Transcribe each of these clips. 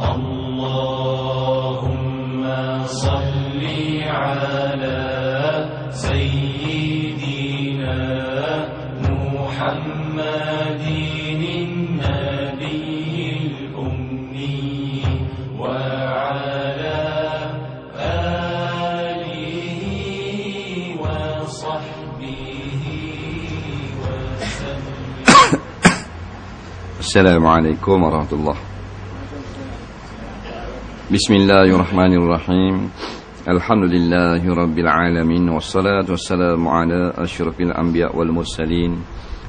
اللهم صل على سيدنا محمد النبي الأمي وعلى آله وصحبه وسلم. السلام عليكم ورحمة الله. بسم الله الرحمن الرحيم. الحمد لله رب العالمين والصلاة والسلام على أشرف الأنبياء والمرسلين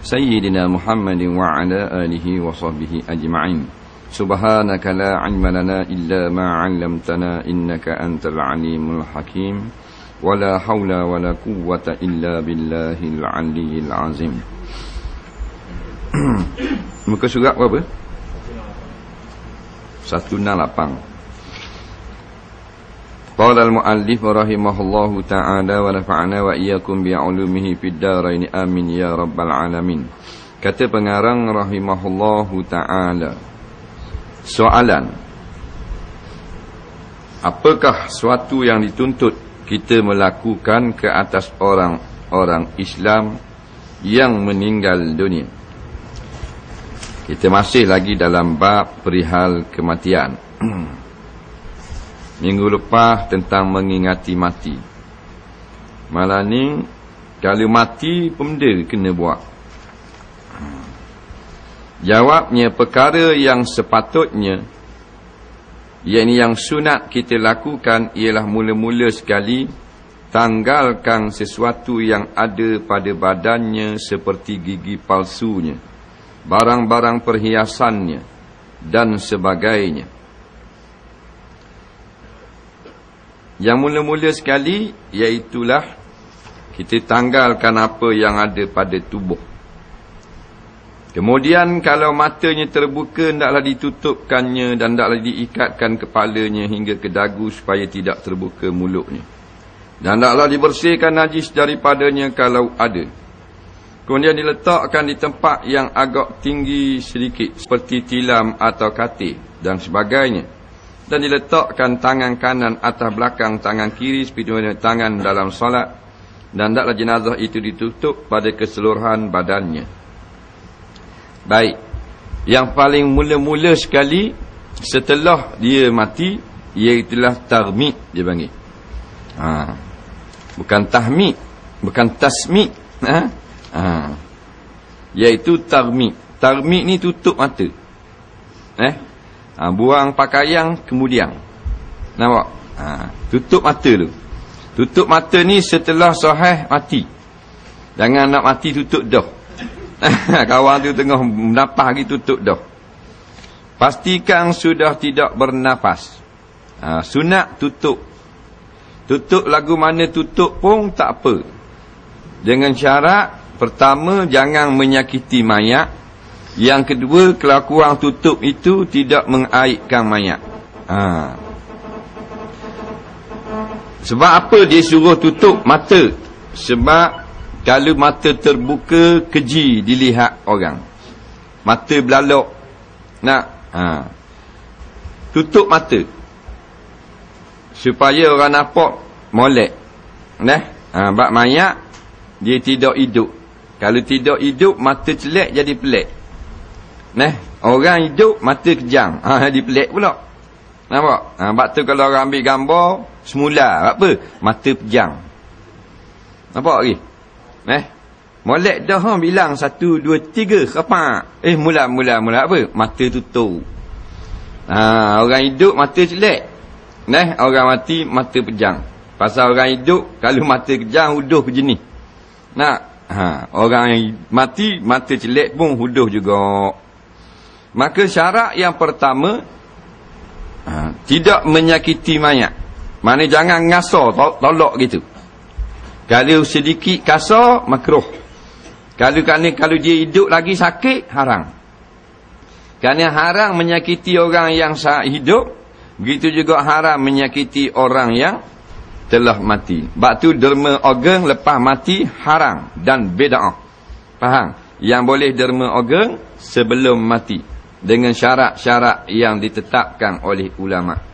سيدنا محمد وعلى آله وصحبه أجمعين. سبحانك لا علم لنا إلا ما علمتنا إنك أنت العليم الحكيم. ولا حول ولا قوة إلا بالله العلي العظيم. Muka surat berapa? 168 Qala al-muallif rahimahullahu ta'ala wa nafa'ana wa iyyakum bi'ulumihi fid dharain amin ya rabbal alamin. Kata pengarang rahimahullahu ta'ala. Soalan. Apakah suatu yang dituntut kita melakukan ke atas orang-orang Islam yang meninggal dunia? Kita masih lagi dalam bab perihal kematian. Minggu lepas tentang mengingati mati. Malah ni kalau mati benda kena buat. Jawabnya perkara yang sepatutnya yakni yang sunat kita lakukan ialah mula-mula sekali tanggalkan sesuatu yang ada pada badannya seperti gigi palsunya, barang-barang perhiasannya dan sebagainya. Yang mula-mula sekali iaitulah kita tanggalkan apa yang ada pada tubuh. Kemudian kalau matanya terbuka hendaklah ditutupkannya dan hendaklah diikatkan kepalanya hingga ke dagu supaya tidak terbuka mulutnya. Dan hendaklah dibersihkan najis daripadanya kalau ada. Kemudian diletakkan di tempat yang agak tinggi sedikit seperti tilam atau katil dan sebagainya dan diletakkan tangan kanan atas belakang tangan kiri seperti tangan dalam solat dan hendaklah jenazah itu ditutup pada keseluruhan badannya. Baik. Yang paling mula-mula sekali setelah dia mati iaitulah tarmid dia panggil. Ha. Bukan tahmid, bukan tasmid, ha? Ha. Iaitu tarmid. Tarmid ni tutup mata. Eh? Ha, buang pakaian kemudian. Nampak? Ha, tutup mata tu. Tutup mata ni setelah sahih mati. Jangan nak mati tutup dah. Kawan tu tengah bernafas lagi tutup dah. Pastikan sudah tidak bernafas. Ha, sunat tutup. Tutup lagu mana tutup pun tak apa. Dengan syarat pertama jangan menyakiti mayat. Yang kedua, kelakuan tutup itu tidak mengaitkan mayat. Ha. Sebab apa dia suruh tutup mata? Sebab kalau mata terbuka, keji dilihat orang. Mata belalok. Nak? Ha. Tutup mata. Supaya orang nampak molek. Nah, ha, bak mayat, dia tidak hidup. Kalau tidak hidup, mata celek jadi pelik. Nah, orang hidup mata kejang. Ha di pelik pula. Nampak? Ha bab tu kalau orang ambil gambar semula apa? Mata pejang. Nampak lagi? Nah. Molek dah ha bilang satu dua tiga kepak. Eh mula mula mula apa? Mata tutup. Ha orang hidup mata celek. Nah, orang mati mata pejang. Pasal orang hidup kalau mata kejang huduh jenis. Nak? Ha, orang yang mati mata celek pun huduh juga. Maka syarat yang pertama ha, Tidak menyakiti mayat. Mana jangan ngasar tol Tolak gitu. Kalau sedikit kasar Makruh. Kalau kerana kalau dia hidup lagi sakit Haram. Kerana haram menyakiti orang yang hidup Begitu juga haram menyakiti orang yang Telah mati. Sebab tu derma organ lepas mati Haram dan beda'ah. Faham? Yang boleh derma organ Sebelum mati dengan syarat-syarat yang ditetapkan oleh ulama.